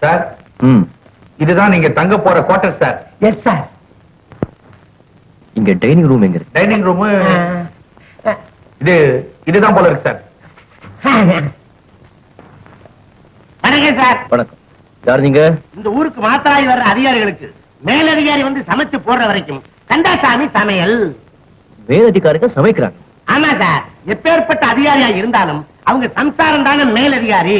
Sir ம். இதுதான் நீங்க தங்க போற குவார்டர் சார் எஸ் சார் இங்க டைனிங் ரூம் எங்க இருக்கு? டைனிங் ரூம் இது இதுதான் போல இருக்கு சார் வணக்கம் சார் வணக்கம். யார் நீங்க? இந்த ஊருக்கு மாத்திராய் வர்ற அதிகாரிகளுக்கு. மேலதிகாரி வந்து சமைச்சு போடுற வரைக்கும் கந்தாசாமி சமையல். மேலதிகாரிங்க சமைக்கிறாங்க. ஆமா சார். எப்பேற்பட்ட அதிகாரியா இருந்தாலும் அவங்க சம்சாரம் தானே மேலதிகாரி.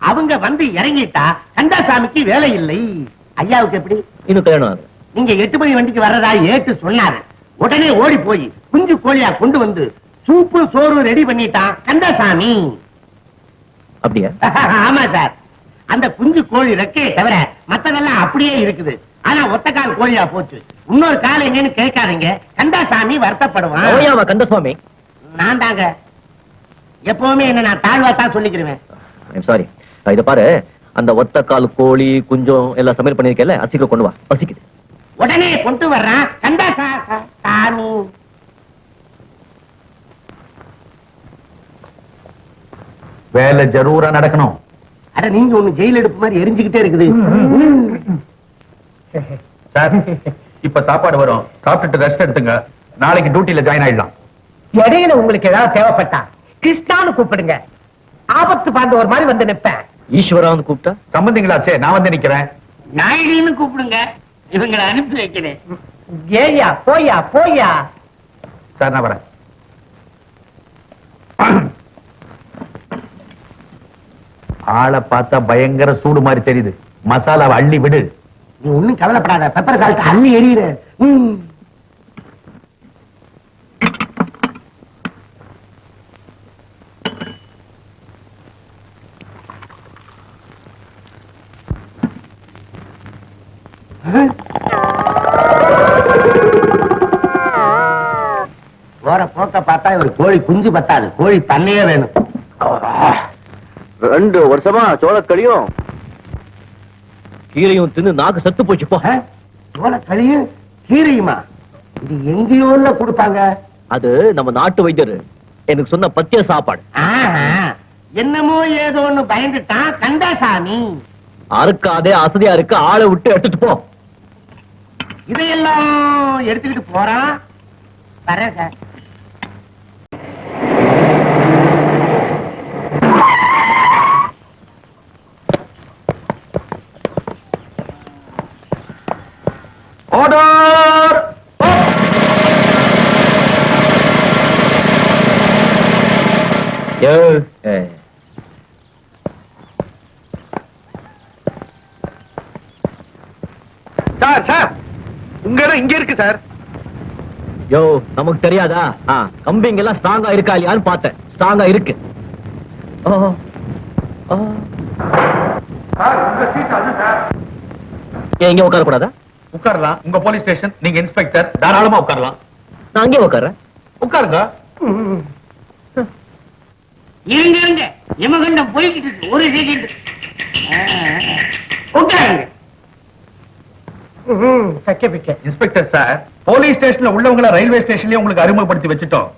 அவங்க வந்து இறங்கிட்டா கந்தாசாமிக்கு வேலை இல்லை. ஐயாவுக்கு எப்படி? இன்னும் கல்யாணம் நீங்க எட்டு மணி வண்டிக்கு வர்றதா ஏட்டு சொன்னாரு. உடனே ஓடி போய் குஞ்சு கோழியா கொண்டு வந்து சூப்பு சோறு ரெடி பண்ணிட்டான் கந்தாசாமி அப்படியா? ஆமா சார். அந்த குஞ்சு கோழி ரெக்கையை தவிர மத்ததெல்லாம் அப்படியே இருக்குது. ஆனா ஒத்த கால் கோழியா போச்சு. இன்னொரு கால் எங்கன்னு கேட்காதீங்க. கந்தாசாமி வருத்தப்படுவான். ஓயாவா கந்தசுவாமி? நான் தாங்க. எப்பவுமே என்ன நான் தாழ்வா தான் சொல்லிக்கிறேன் சாரி இத பாரு. அந்த ஒத்த கால் கோழி குஞ்சம் எல்லாம் சமையல் பண்ணிருக்கல அசிக்க கொண்டு வா. பசிக்குது. உடனே கொண்டு வர்றான். கந்தாசா சாமி. வேலை ஜரூரா நடக்கணும். அட நீங்க ஒண்ணு ஜெயில் எடுப்பு மாதிரி எரிஞ்சுக்கிட்டே இருக்குது. சார் இப்ப சாப்பாடு வரும். சாப்பிட்டுட்டு ரெஸ்ட் எடுத்துங்க. நாளைக்கு டியூட்டில ஜாயின் ஆயிடலாம். இடையில உங்களுக்கு ஏதாவது தேவைப்பட்டா கிருஷ்ணான்னு கூப்பிடுங்க. ஆபத்து பாந்த ஒரு மாதிரி வந்து நிப்பேன் ஈஸ்வரான்னு கூப்பிட்டா? சம்பந்திங்களாச்சே நான் வந்து நிக்கிறேன். நாயுடின்னு கூப்பிடுங்க. இவங்களை அனுப்பி வைக்கிறேன். ஏயா போயா போயா சார் நான் வரேன். ஆளை பார்த்தா பயங்கர சூடு மாதிரி தெரியுது. மசாலாவை அள்ளி விடு. நீ ஒண்ணும் கவலைப்படாத. பெப்பர் சால்ட் அள்ளி எறிகிற போற போக்க பார்த்தா இவர் கோழி குஞ்சு பத்தாது. கோழி பண்ணையே வேணும். ரெண்டு வருஷமா சோளக்கடியும். கீரையும் தின்னு நாக்கு செத்து போச்சு போ. சோள களியும் கீரையுமா? இது எங்கேயோ இல்ல கொடுப்பாங்க அது நம்ம நாட்டு வைத்தியர் எனக்கு சொன்ன பத்திய சாப்பாடு. என்னமோ ஏதோன்னு பயந்துட்டான். கந்தாசாமி அறுக்காதே அசதியா இருக்கு ஆளை விட்டு எடுத்துட்டு போ. இதையெல்லாம் எடுத்துக்கிட்டு போறான். வரேன் சார். ஆர்டர் சார் சார் உங்க இடம் இங்க இருக்கு சார் யோ நமக்கு தெரியாதா? கம்பிங்க எல்லாம் ஸ்ட்ராங்கா இருக்கா இல்லையான்னு பார்த்தேன். ஸ்ட்ராங்கா இருக்கு. ஏன் இங்க உட்கார கூடாதா உட்காரலாம். உங்க போலீஸ் ஸ்டேஷன் நீங்க இன்ஸ்பெக்டர் தாராளமா உட்காரலாம். நான் அங்கே உட்கார்றேன். உட்காருங்க. இருங்க இருங்க இமகண்டம் போய்கிட்டு இருக்கு. ஒரு செகண்ட் உட்காருங்க. இன்ஸ்பெக்டர் சார் போலீஸ் ஸ்டேஷன்ல உள்ளவங்கள ரயில்வே ஸ்டேஷன்லயே உங்களுக்கு அறிமுகப்படுத்தி வச்சுட்டோம்.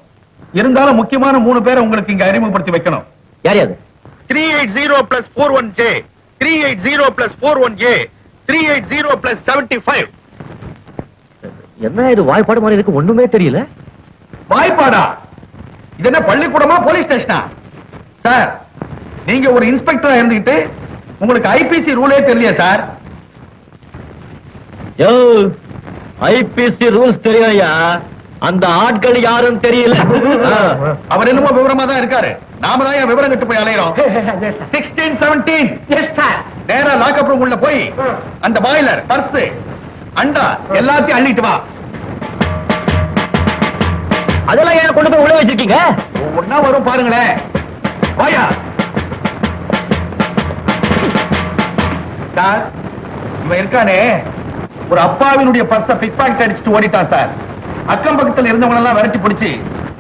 இருந்தாலும் முக்கியமான மூணு பேரை உங்களுக்கு இங்க அறிமுகப்படுத்தி வைக்கணும். யார் யாது three eight zero plus four one J three eight zero plus four one A three eight zero plus seventy five என்ன இது வாய்ப்பாடு மாதிரி இருக்கு ஒண்ணுமே தெரியல. வாய்ப்பாடா? இது என்ன பள்ளிக்கூடமா போலீஸ் ஸ்டேஷனா? சார் நீங்க ஒரு இன்ஸ்பெக்டரா இருந்துகிட்டு உங்களுக்கு ஐபிசி ரூலே தெரியலையா சார்? ஐபிசி ரூல்ஸ் தெரியும்யா அந்த ஆட்கள் யாரும் தெரியல. அவர் என்னமோ விவரமா தான் இருக்காரு. நாம தான் ஏன் விவரம் கட்டு போய் அலையிறோம்? சிக்ஸ்டீன் செவன்டீன் நேரா லாக்அப் ரூம் உள்ள போய் அந்த பாய்லர் பர்ஸ் அண்டா எல்லாத்தையும் அள்ளிட்டு வா. அதெல்லாம் ஏன் கொண்டு போய் உள்ள வச்சிருக்கீங்க? ஒன்னா வரும் பாருங்களேன். வாயா. சார் இவன் இருக்கானே. ஒரு அப்பாவினுடைய பர்ஸ பிக் பாக்கெட் அடிச்சுட்டு ஓடிட்டான் சார். அக்கம் பக்கத்துல இருந்தவங்க எல்லாம் விரட்டி பிடிச்சு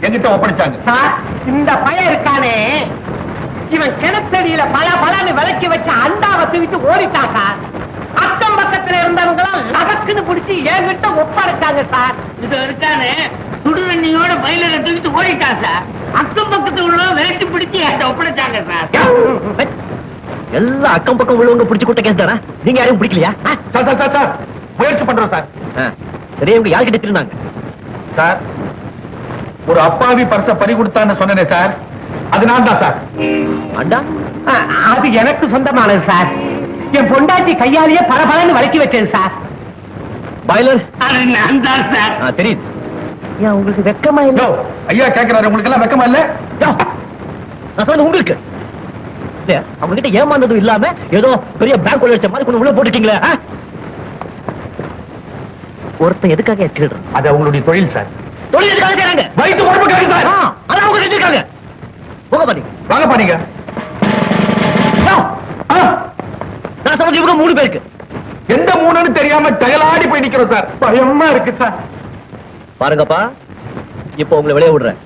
எங்கிட்ட ஒப்படைச்சாங்க. சார் இந்த பையன் இருக்கானே. இவன் கிணத்தடியில பல பலன்னு விளக்கி வச்ச அண்டாவை தூக்கிட்டு ஓடிட்டான் சார். அக்கம் பக்கத்துல இருந்தவங்க எல்லாம் லகக்குன்னு பிடிச்சு என்கிட்ட ஒப்படைச்சாங்க சார். இது இருக்கானே. சுடு தண்ணியோட பயில தூக்கிட்டு ஓடிட்டான் சார். அக்கம் பக்கத்து உள்ள விரட்டி பிடிச்சி என்கிட்ட ஒப்படைச்சாங்க சார். எல்லாம் அக்கம் பக்கம் உள்ளவங்க பிடிச்சு கூட்ட கேஸ் தானே? நீங்க யாரையும் பிடிக்கலையா? முயற்சி பண்றோம் சார். இவங்க யார்கிட்ட திருநாங்க சார். ஒரு அப்பாவி பர்ச பறி கொடுத்தான்னு சொன்னேனே சார். அது நான் தான் சார். அண்டா அது எனக்கு சொந்தமானது சார். என் பொண்டாட்டி கையாலேயே பல பலன்னு வளக்கி வச்சேன் சார். பாய்லர். அது நான் தான் சார். ஆ, தெரியுது. ஏன் உங்களுக்கு வெக்கமா இல்ல? ஐயா கேக்குறாரு. உங்களுக்கு எல்லாம் வெக்கமா இல்ல? நான் சொன்ன உங்களுக்கு. அவங்க கிட்ட ஏமாந்ததும் இல்லாம ஏதோ பெரிய பேங்க் உள்ள வச்ச மாதிரி கொண்டு உள்ள போட்டுட்டீங்களே? ஒருத்தன் எதுக்காக திருடுறான் அது அவங்களுடைய தொழில் சார். தொழில் எதுக்காக செய்றாங்க வயிற்று உடம்புக்காக சார். அதான் அவங்க செஞ்சிருக்காங்க போக பாத்தீங்க வாங்க பாருங்க நான் சொன்னது இவங்க மூணு பேருக்கு. எந்த மூணுன்னு தெரியாம தயலாடி போய் நிக்கிறோம் சார். பயமா இருக்கு சார். பாருங்கப்பா இப்போ உங்களை வெளியே விடுறேன்?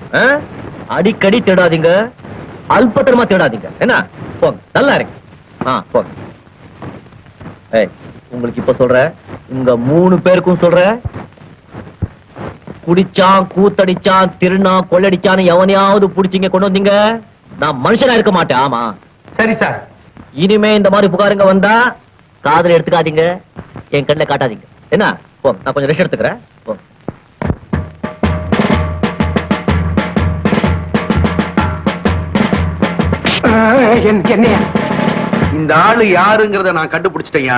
அடிக்கடி தேடாதீங்க. அல்பத்தனமா தேடாதீங்க. என்ன? போங்க நல்லா இருக்கு. ஆ போங்க. ஏய் உங்களுக்கு இப்ப சொல்றேன் உங்க மூணு பேருக்கும் சொல்றேன் குடிச்சான் கூத்தடிச்சான் திருநா கொள்ளடிச்சான்னு எவனையாவது புடிச்சீங்க கொண்டு வந்தீங்க? நான் மனுஷனா இருக்க மாட்டேன் ஆமா. சரி சார். இனிமே இந்த மாதிரி புகாருங்க வந்தா காதுல எடுத்துக்காதீங்க என் கண்ணில் காட்டாதீங்க. என்ன? போங்க நான் கொஞ்சம் ரெஸ்ட் எடுத்துக்கிறேன். போங்க என்னையா? இந்த ஆளு யாருங்கிறத நான் கண்டுபிடிச்சிட்டேயா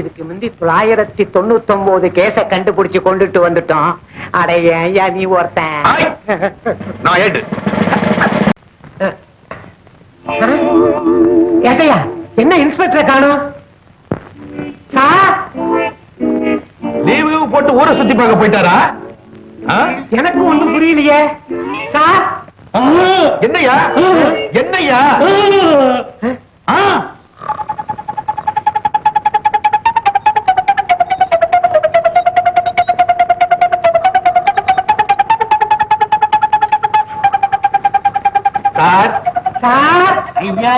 இதுக்கு முந்தி தொள்ளாயிரத்தி தொண்ணூத்தி ஒன்பது கேஸ கண்டுபிடிச்சு கொண்டுட்டு வந்துட்டோம். அடைய நீ ஒருத்தன்? ஏட்டையா என்ன இன்ஸ்பெக்டரை காணும்? லீவு போட்டு ஊரை சுத்தி பார்க்க போயிட்டாரா? எனக்கு ஒண்ணும் புரியலையே. சார் என்னய்யா? என்னய்யா? ஐயா.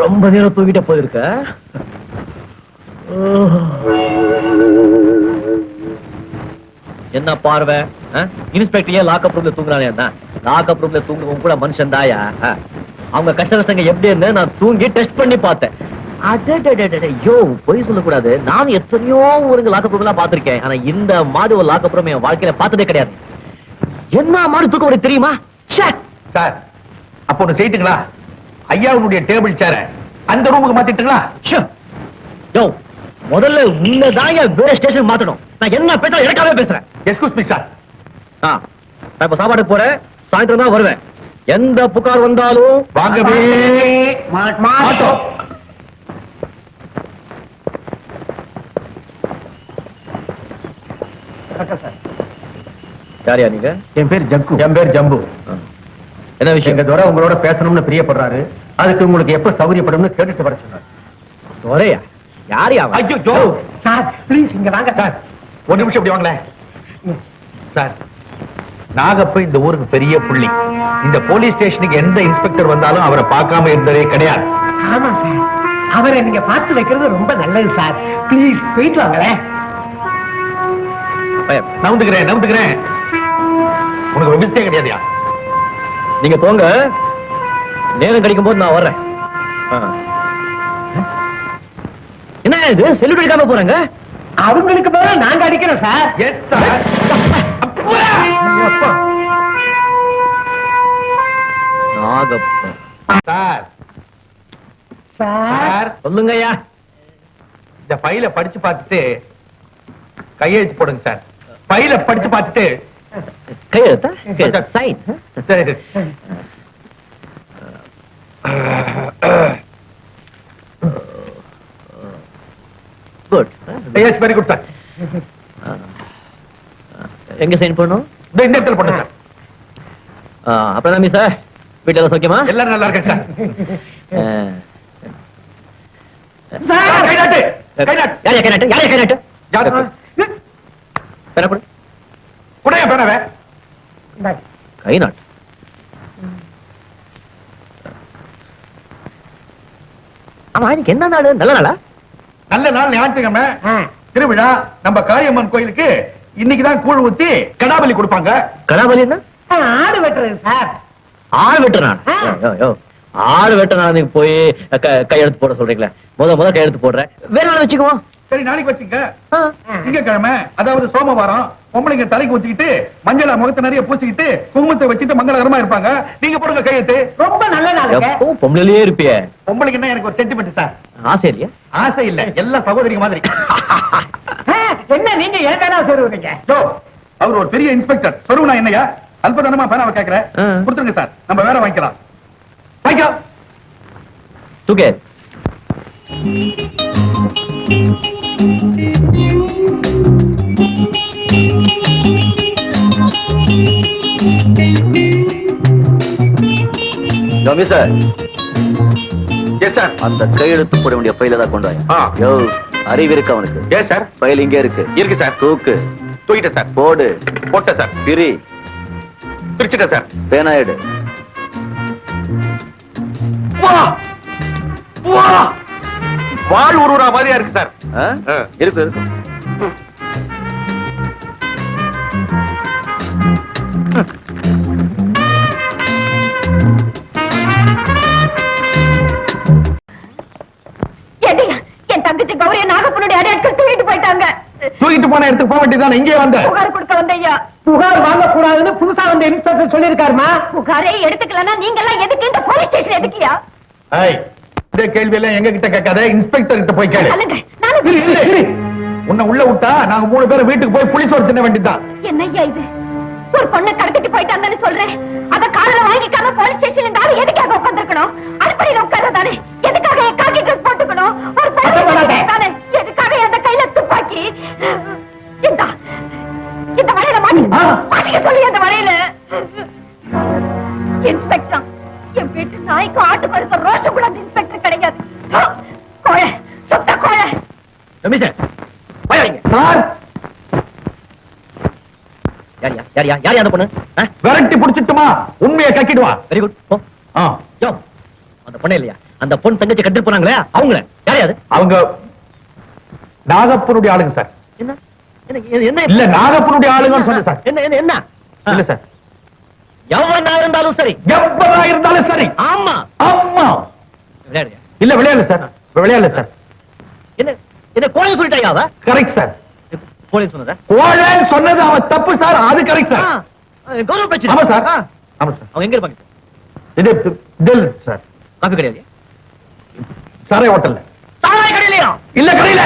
ரொம்ப நேரம் தூங்கிட்ட போயிருக்க? என்ன பார்வை? இன்ஸ்பெக்டர் ஏன் லாக்அப் ரூம்ல தூங்குறானே என்ன? லாக்அப் ரூம்ல தூங்குறவங்க கூட மனுஷன் தாயா? அவங்க கஷ்ட கஷ்டங்க எப்படி நான் தூங்கி டெஸ்ட் பண்ணி பார்த்தேன். அடடடடட, ஐயோ பொய் சொல்லக்கூடாது. நானும் எத்தனையோ ஊருங்க லாக்அப் ரூம்லாம் பார்த்திருக்கேன். ஆனா இந்த மாதிரி ஒரு லாக்அப் ரூம் என் வாழ்க்கையில பார்த்ததே கிடையாது. என்ன மாதிரி தூக்கம் உனக்கு தெரியுமா! சார் அப்போ ஒண்ணு செய்துங்களா? ஐயாவுடைய டேபிள் சேர அந்த ரூமுக்கு மாத்திட்டுங்களா? ஷோ. யோ, முதல்ல உன்னதான் என் வேற ஸ்டேஷன் மாத்தணும். நான் என்ன பேச எனக்காவே பேசுறேன். எஸ்கூஸ் மீ சார் ஆ, நான் இப்ப சாப்பாடு போறேன். சாயந்தரம் தான் வருவேன். எந்த புகார் வந்தாலும் வாங்கவே மாட்டோம். யாரியா நீங்க? என் பேர் ஜக்கு. என் பேர் ஜம்பு. என்ன விஷயம்? எங்க துரை உங்களோட பேசணும்னு பிரியப்படுறாரு. அதுக்கு உங்களுக்கு எப்ப சௌகரியப்படும்னு கேட்டுட்டு வர சொன்னார். ஒரேயா யாரியா? ஐயோ ஜோ. சார் ப்ளீஸ் இங்க வாங்க சார். ஒரு நிமிஷம் இப்படி வாங்களேன். சார் நாகப்ப இந்த ஊருக்கு பெரிய புள்ளி. இந்த போலீஸ் ஸ்டேஷனுக்கு எந்த இன்ஸ்பெக்டர் வந்தாலும் அவரை பார்க்காம இருந்ததே கிடையாது. ஆமா சார். அவரை நீங்க பார்த்து வைக்கிறது ரொம்ப நல்லது சார். ப்ளீஸ் போயிட்டு வாங்களேன். நவுந்துக்கிறேன் நவுந்துக்கிறேன். உனக்கு விபஸ்தே கிடையாதுயா? நீங்க போங்க. நேரம் கிடைக்கும் போது நான் வர்றேன். என்ன இது? செல்லுட் அடிக்காம போறாங்க? அவங்களுக்கு பதிலா நாங்க அடிக்கிறோம் sir. Yes sir Nagappan sir. Sir. Sir. சொல்லுங்கய்யா. இந்த ஃபைல படிச்சு பார்த்துட்டு கையெழுத்து போடுங்க சார். ஃபைல படிச்சு பார்த்துட்டு கையெழுத்தா சைன் சரி. Good yes very good sir எங்க சைன் பண்ணணும் இந்த இடத்துல போட்டேன் சார் அப்புறம் சார் வீட்டுல சௌக்கியமா? எல்லாரும் நல்லா இருக்கேன் சார் ஆ. கை நாட்டு. கை நாட்டு. யாரையா கை நாட்டு? யாரையா கை நாட்டு யாரு? பேனா கொடு. குடைய பேனவே கை நாட்டு ஆமா இன்னைக்கு என்ன நாள்? நல்ல நாளா? நல்ல நாள் ஞாயிற்றுக்கிழமை. திருவிழா. நம்ம காளியம்மன் கோயிலுக்கு இன்னைக்கு தான் கூழ் ஊத்தி கடாபலி கொடுப்பாங்க. கடாபலி என்ன ஆடு வெட்டுறது சார். ஆள் வெட்டுற நாள். ஆ. யோ, யோ, யோ. ஆள் வெட்ட நாள் நீங்க போய் க- கையெழுத்து போட சொல்றீங்களே. முத முத கையெழுத்து போடுறேன் வேற நாள் வச்சுக்குவோம். சரி நாளைக்கு வச்சுங்க ஆ. திங்கக்கிழமை அதாவது சோமவாரம் பொம்பளைங்க தலைக்கு ஊத்திக்கிட்டு மஞ்சள முகத்தை நிறைய பூசிக்கிட்டு குங்குமத்தை வச்சுட்டு மங்களகரமா இருப்பாங்க. நீங்க போடுங்க கையெழுத்து ரொம்ப நல்ல நாளுங்க. எப்பவும் பொம்பளையிலேயே இருப்பியே? பொம்பளைக்குன்னா எனக்கு ஒரு சென்டிமெண்ட் சார் ஆசை இல்லையா? ஆசை இல்ல. எல்லாம் சகோதரிங்க மாதிரி. என்ன நீங்க ஏதானா சொல்லுவீங்க அவர் ஒரு பெரிய இன்ஸ்பெக்டர் சொல்லுவா என்னையா? அல்பதனமா பேனாவை கேக்குறேன். கொடுத்துருங்க சார் நம்ம வேற வாங்கிக்கலாம். வாங்கிக்கலாம் தூக்கே. சார் எஸ் சார் அந்த கையெழுத்து போட வேண்டிய ஃபைல தான் கொண்டு வாங்க. யோ அறிவு இருக்கு அவனுக்கு எஸ் சார் ஃபைல் இங்கே இருக்கு. இருக்கு சார் தூக்கு. தூக்கிட்டேன் சார் போடு. போட்டேன் சார் பிரி. பிரிச்சுட்டேன் சார் பேனா எடு. வா! வா! வாழ் உருவா மாதிரியா இருக்கு சார். இருக்கு இருக்கு. என் தங்கச்சி கௌரிய நாகப்பனுடைய அடையாட்கள் தூக்கிட்டு போயிட்டாங்க. தூக்கிட்டு போன இடத்துக்கு போக வேண்டியதுதான்? இங்கே வந்த. புகார் கொடுக்க வந்தையா புகார் வாங்க கூடாதுன்னு புதுசா வந்து இன்ஸ்பெக்டர் சொல்லிருக்காருமா புகாரே எடுத்துக்கலன்னா நீங்க எல்லாம் எதுக்கு இந்த போலீஸ் ஸ்டேஷன் எதுக்கியா? இந்த கேள்வி எல்லாம் எங்க கிட்ட கேட்காத இன்ஸ்பெக்டர் கிட்ட போய் கேளு. உன்னை உள்ள விட்டா நாங்க மூணு பேரும் வீட்டுக்கு போய் புளிசோறு தின்ன வேண்டியதுதான். என்னய்யா இது? ஒரு பொண்ணை கடத்திட்டு போயிட்டாங்கன்னு சொல்றேன். அத காதுல வாங்கிக்காம போலீஸ் ஸ்டேஷன்ல இந்த ஆளு எதுக்காக உட்கார்ந்திருக்கணும்? அடுப்படியில உட்கார்றதானே? எதுக்காக என் காக்கி ட்ரெஸ் போட்டுக்கணும்? ஒரு. தானே எதுக்காக அந்த கையில துப்பாக்கி? இந்த இந்த வலையில மாட்டி. மாட்டிக்க சொல்லி அந்த வலையில. இன்ஸ்பெக்டர் வீட்டு நாய்க்கு ஆட்டுக்கு இருக்க ரோஷம் கூட அந்த இன்ஸ்பெக்டர் கிடையாது கோழை சுத்த கோழை. சார் யாரியா யாரியா யாரியா அந்த பொண்ணு? விரட்டி புடிச்சிட்டுமா? உண்மையை கக்கிடுவா வெரி குட் போ. ஆ, யோ அந்த பொண்ணு இல்லையா? அந்த பொண்ணு தங்கச்சி கட்டிட்டு போனாங்களே அவங்கள. யாரையா அது? அவங்க நாகப்பனுடைய ஆளுங்க சார். என்ன? என்ன என்ன- என்ன? இல்ல நாகப்பனுடைய ஆளுங்கன்னு சொன்னேன் சார். என்ன என்ன என்ன? இல்ல சார். எவனா இருந்தாலும் சரி. எப்பதா இருந்தாலும் சரி. ஆமா. ஆமா. இல்ல விளையாடல சார். விளையாடல சார். என்ன என்ன கோழை சொல்லிட்டாயா அவ? Correct sir. கோழை சொன்னதா? கோழன்னு சொன்னது அவன் தப்பு சார். அது கரெக்ட் சார். கௌரவ பிரச்சனை. ஆமா சார். ஆமா சார். அவங்க எங்க இருப்பாங்க? இது தில் சார். காஃபி கிடையாது சாரை ஹோட்டல்ல. சாராய கடையிலையா? இல்ல கடையில.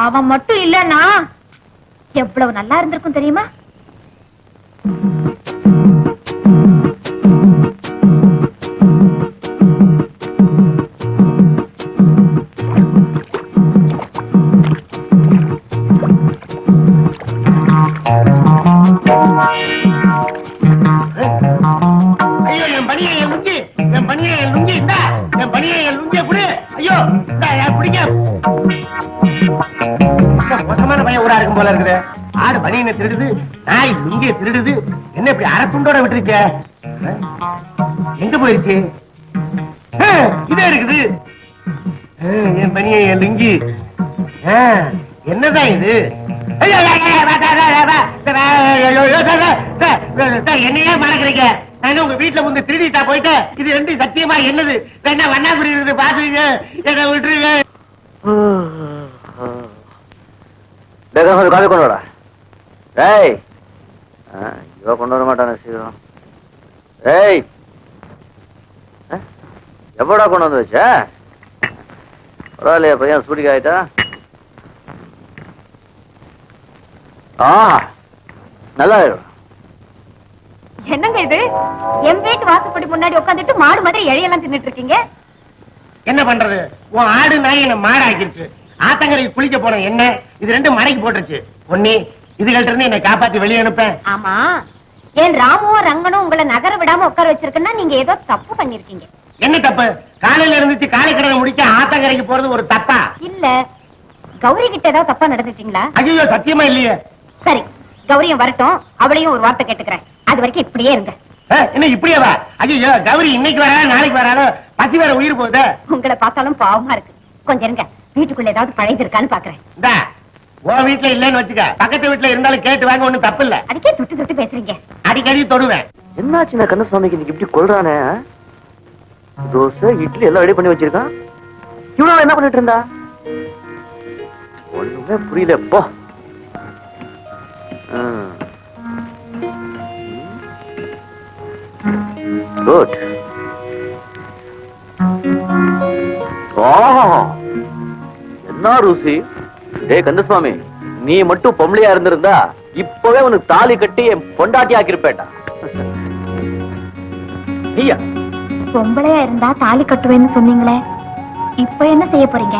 அவன் மட்டும் இல்லன்னா எவ்வளவு நல்லா இருந்திருக்கும் தெரியுமா? ஆடு திருடுது நாய் லுங்கிய திருடுது என்ன இப்படி அரை விட்டுருக்க எங்க போயிருச்சு இதே இருக்குது என் பனியை என் லுங்கி என்னதான் இது என்னையே மறக்கிறீங்க நான் உங்க வீட்டுல வந்து திருடிட்டா போயிட்டேன் இது ரெண்டு சத்தியமா என்னது என்ன வண்ணாகுறி இருக்குது பாத்துங்க என்ன விட்டுருங்க கொண்டு ஏய். ஆ, இவ கொண்டு வர மாட்டானே சீக்கிரம். ஏய். எப்படா கொண்டு வந்து வச்ச? பரவாயில்லையா பையன் சூடிக்கு ஆயிட்டா? ஆ நல்லா. என்னங்க இது? என் வீட்டு வாசப்படி முன்னாடி உட்காந்துட்டு மாடு மாதிரி இழையெல்லாம் தின்னுட்டு இருக்கீங்க. என்ன பண்றது? உன் ஆடு நாய் என்ன மாடாக்கிருச்சு. ஆத்தங்கரைக்கு குளிக்க போன என்ன இது ரெண்டும் மடைக்கு போட்டுருச்சு. பொன்னி இதுகள்ட்ட இருந்து என்னை காப்பாத்தி வெளியே அனுப்ப ஆமா. ஏன் ராமுவும் ரங்கனும் உங்களை நகர விடாம உட்கார வச்சிருக்குன்னா நீங்க ஏதோ தப்பு பண்ணிருக்கீங்க. என்ன தப்பு? காலையில இருந்துச்சு காலை கடனை முடிக்க ஆத்தங்கரைக்கு போறது ஒரு தப்பா? இல்ல. கௌரி கிட்ட ஏதாவது தப்பா நடந்துட்டீங்களா? ஐயோ சத்தியமா இல்லையே. சரி கௌரியும் வரட்டும். அவளையும் ஒரு வார்த்தை கேட்டுக்கிறேன். அது வரைக்கும் இப்படியே இருங்க. என்ன இப்படியே வா. ஐயோ கௌரி இன்னைக்கு வரா நாளைக்கு வராளோ? பசி வேற உயிர் போகுது. உங்களை பார்த்தாலும் பாவமா இருக்கு. கொஞ்சம் இருங்க. வீட்டுக்குள்ள ஏதாவது பழையது இருக்கான்னு பாக்குறேன். உன் வீட்டுல இல்லைன்னு வச்சுக்க. பக்கத்து வீட்டுல இருந்தாலும் கேட்டு வாங்க ஒண்ணும் தப்பு இல்ல அதுக்கே தொட்டு தொட்டு பேசுறீங்க. அடிக்கடி தொடுவேன். என்னாச்சு இந்த கந்தசுவாமிக்கு இன்னைக்கு இப்படி கொள்றானே? தோசை இட்லி எல்லாம் ரெடி பண்ணி வச்சிருக்கான். இவ்வளவு என்ன பண்ணிட்டு இருந்தா? ஒண்ணுமே புரியல. போ. குட் என்ன ருசி? டேய் கந்தசுவாமி நீ மட்டும் பொம்பளையா இருந்திருந்தா இப்பவே உனக்கு தாலி கட்டி என் பொண்டாட்டி ஆக்கிருப்பேட்டா நீயா? பொம்பளையா இருந்தா தாலி கட்டுவேன்னு சொன்னீங்களே இப்ப என்ன செய்ய போறீங்க?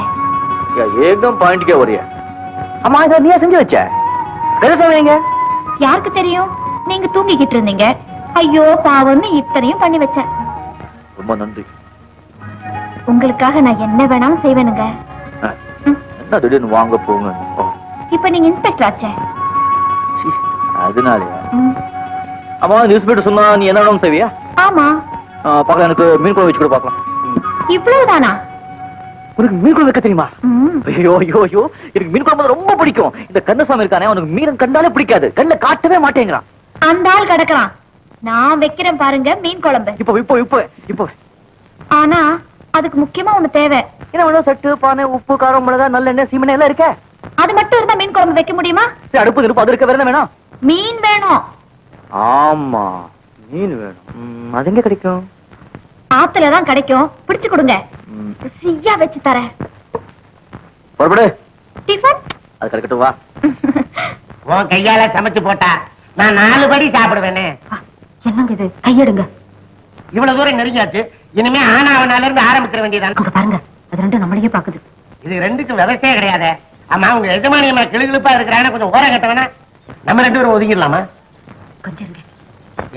ஏகம் பாயிண்ட்க்கே வரிய அம்மா இதை நீயா செஞ்சு வச்ச. கந்தசுவாமி எங்க? யாருக்கு தெரியும்? நீங்க தூங்கிக்கிட்டு இருந்தீங்க. ஐயோ பாவம்னு இத்தனையும் பண்ணி வச்சேன் ரொம்ப நன்றி. உங்களுக்காக நான் என்ன வேணாலும் செய்வேனுங்க. என்ன திடீர்னு வாங்க போங்க? இப்ப நீங்க இன்ஸ்பெக்டர் ஆச்சே. அதனாலயா? அம்மா நியூஸ் பேப்பர் சொன்னா நீ என்ன செய்வியா ஆமா. பார்க்கலாம் எனக்கு மீன் குழம்பு வச்சு கூட பார்க்கலாம். இவ்வளவுதானா? உனக்கு மீன் குழம்பு வைக்க தெரியுமா? ஐயோ ஐயோ ஐயோ எனக்கு மீன் குழம்பு ரொம்ப பிடிக்கும். இந்த கந்தசாமி இருக்கானே அவனுக்கு மீன் கண்டாலே பிடிக்காது. கண்ணுல காட்டவே மாட்டேங்கிறான். அந்த ஆள் கிடக்குறான். நான் வைக்கிறேன் பாருங்க மீன் குழம்பு. இப்போ இப்போ இப்போ இப்போ. ஆனா அதுக்கு முக்கியமா ஒண்ணு தேவை. என்ன வேணும்? சட்டு பானை உப்பு காரம் மிளகா நல்லெண்ணெய் சீமெண்ணெய் எல்லாம் இருக்கே? அது மட்டும் இருந்தா மீன் குழம்பு வைக்க முடியுமா? சரி, அடுப்பு இருப்பு அது இருக்க வேற என்ன வேணும்? மீன் வேணும். ஆமா மீன் வேணும். ம், அது எங்க கிடைக்கும்? ஆத்துல தான் கிடைக்கும். பிடிச்சு கொடுங்க. ம், ருசியா வச்சு தரேன். புறப்படு. டிஃபன்? அது கிடைக்கட்டும் வா. உன் கையால சமைச்சு போட்டா நான் நாலு படி சாப்பிடுவேனே. என்னங்க இது? கையெடுங்க. இவ்வளவு தூரம் நெருங்கியாச்சு. இனிமே ஆனாவனால இருந்து ஆரம்பிச்சிட வேண்டியதான் அங்க பாருங்க அது ரெண்டும் நம்மளையே பாக்குது. இது ரெண்டுக்கும் விவசாயே கிடையாது. ஆமா உங்க எஜமானியம்மா கிளுகிழுப்பா இருக்கிறான கொஞ்சம் ஓரம் கட்டவனா? நம்ம ரெண்டு பேரும் ஒதுங்கிடலாமா? கொஞ்சம்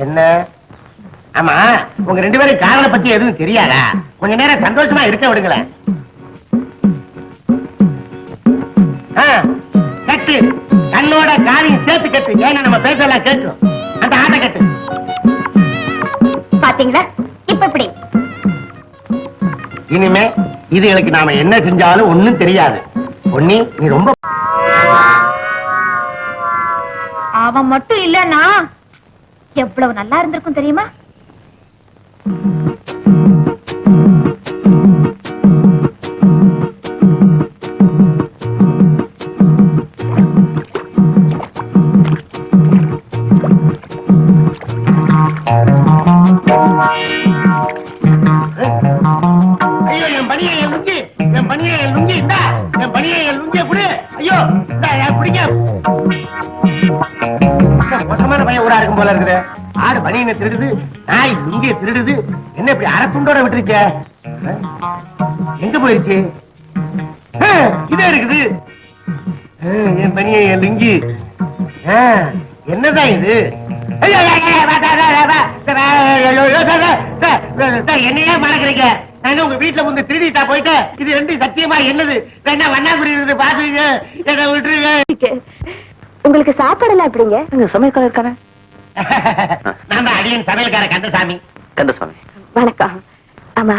என்ன? ஆமா உங்க ரெண்டு பேரும் காதலை பத்தி எதுவும் தெரியாதா? கொஞ்ச நேரம் சந்தோஷமா இருக்க விடுங்களேன். கட்டு. கண்ணோட காதையும் சேர்த்து கட்டு. ஏன்னா நம்ம பேசலாம் கேட்கும். அந்த ஆட்டை கட்டு. பாத்தீங்களா? இப்ப இப்படி இனிமே இதுகளுக்கு நாம என்ன செஞ்சாலும் ஒண்ணும் தெரியாது. பொன்னி நீ ரொம்ப அவன் மட்டும் இல்லன்னா எவ்வளவு நல்லா இருந்திருக்கும் தெரியுமா? என் பணியை என் லுங்கி என் பணியை என் லுங்கி இந்தா என் பணியை என் லுங்கிய குடு ஐயோ இந்தா என் பிடிங்க மோசமான பையன் ஊரா இருக்கும் போல இருக்குது ஆடு பனியனை திருடுது நாய் லுங்கிய திருடுது என்ன இப்படி அரை விட்டுருக்க விட்டுருச்ச எங்க போயிருச்சு இதே இருக்குது என் பனியை என் லுங்கி என்னதான் இது என்னையே மறக்கிறீங்க நான் உங்க வீட்டுல வந்து திருடிட்டா போயிட்டு? இது ரெண்டு சத்தியமா என்னது? வேணா வண்ணாகுறி இருக்குது பாத்துங்க என்ன விட்டுருங்க. உங்களுக்கு சாப்பாடு எல்லாம் எப்படிங்க சமயக்காரர் இருக்கானே? நான் தான் அடியன் சமையல்கார கந்தசாமி. கந்தசாமி. வணக்கம். ஆமா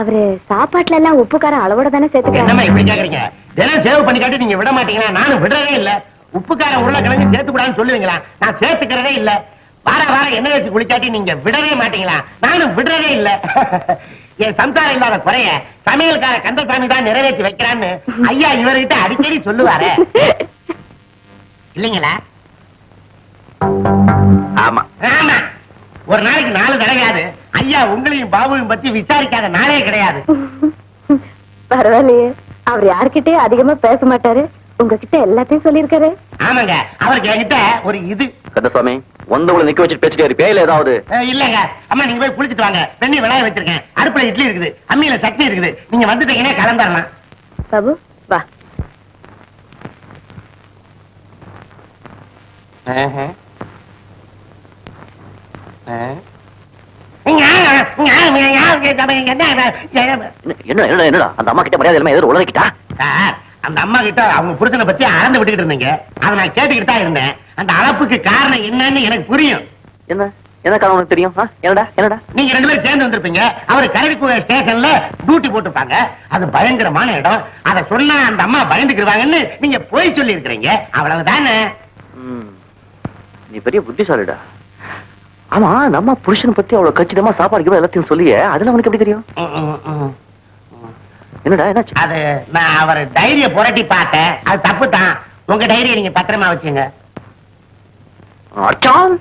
அவரு சாப்பாட்டுல எல்லாம் உப்பு காரம் அளவோட தானே என்னம்மா இப்படி கேக்குறீங்க? தினம் சேவ் பண்ணி காட்டி நீங்க விட மாட்டீங்களா? நானும் விடுறதே இல்ல. உப்புக்கார உருளைக்கிழங்கு சேர்த்து கூடாதுன்னு சொல்லுவீங்களா? நான் சேர்த்துக்கிறதே இல்ல. வார வாரம் எண்ணெய் வச்சு குளிக்காட்டி நீங்க விடவே மாட்டீங்களா? நானும் விடுறதே இல்ல. என் சம்சாரம் இல்லாத குறைய சமையல்கார கந்தசாமி தான் நிறைவேற்றி வைக்கிறான்னு ஐயா இவர்கிட்ட அடிக்கடி சொல்லுவாரே. இல்லைங்களா? ஆமா. ஆமா. ஒரு நாளைக்கு நாலு தடவையாது. ஐயா உங்களையும் பாபுவையும் பத்தி விசாரிக்காத நாளே கிடையாது. பரவாயில்லையே. அவர் யார்கிட்டயும் அதிகமா பேச மாட்டாரு. உங்ககிட்ட எல்லாத்தையும் சொல்லியிருக்காரு. ஆமாங்க. அவருக்கு என்கிட்ட ஒரு இது. கந்தசாமி ஒந்தவளை நிக்க வச்சுட்டு பேசிட்டே இருப்பியா? இல்ல ஏதாவது? இல்லங்க. அம்மா நீங்க போய் குளிச்சுட்டு வாங்க. பெண்ணி விளைய வச்சிருக்கேன். அடுப்புல இட்லி இருக்குது. அம்மியில சட்னி இருக்குது. நீங்க வந்துட்டீங்கன்னா கிளம்பறலாம் பாபு வா. என்ன என்னடா? அந்த அம்மா கிட்ட மரியாதை இல்லாம எதிர உளறிக்கிட்டா? அந்த அம்மா கிட்ட அவங்க புருஷனை பத்தி ஆழ்ந்து விட்டுக்கிட்டு இருந்தீங்க. அதை நான் கேட்டுக்கிட்டு தான் இருந்தேன். அந்த அளப்புக்கு காரணம் என்னன்னு எனக்கு புரியும். என்ன? என்ன காரணம் தெரியும்? என்னடா? என்னடா? நீங்க ரெண்டு பேரும் சேர்ந்து வந்திருப்பீங்க. அவர் கரடிக்குள்ள ஸ்டேஷன்ல டியூட்டி போட்டுப்பாங்க அது பயங்கரமான இடம். அதை சொன்னா அந்த அம்மா பயந்துக்கிடுவாங்கன்னு நீங்க போய் சொல்லி இருக்கிறீங்க அவ்வளவுதானே. நீ பெரிய புத்திசாலிடா. ஆமா நம்ம புருஷனை பத்தி அவ்வளவு கச்சிதமா சாப்பாடு எல்லாத்தையும் சொல்லியே. அதுல உனக்கு எப்படி தெரியும். என்னடா என்னாச்சு? அது நான் அவர் டைரிய புரட்டி பார்த்தேன். அது தப்பு தான் உங்க டைரியை நீங்க பத்திரமா வச்சுங்க. அச்சான்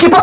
சிப்பா.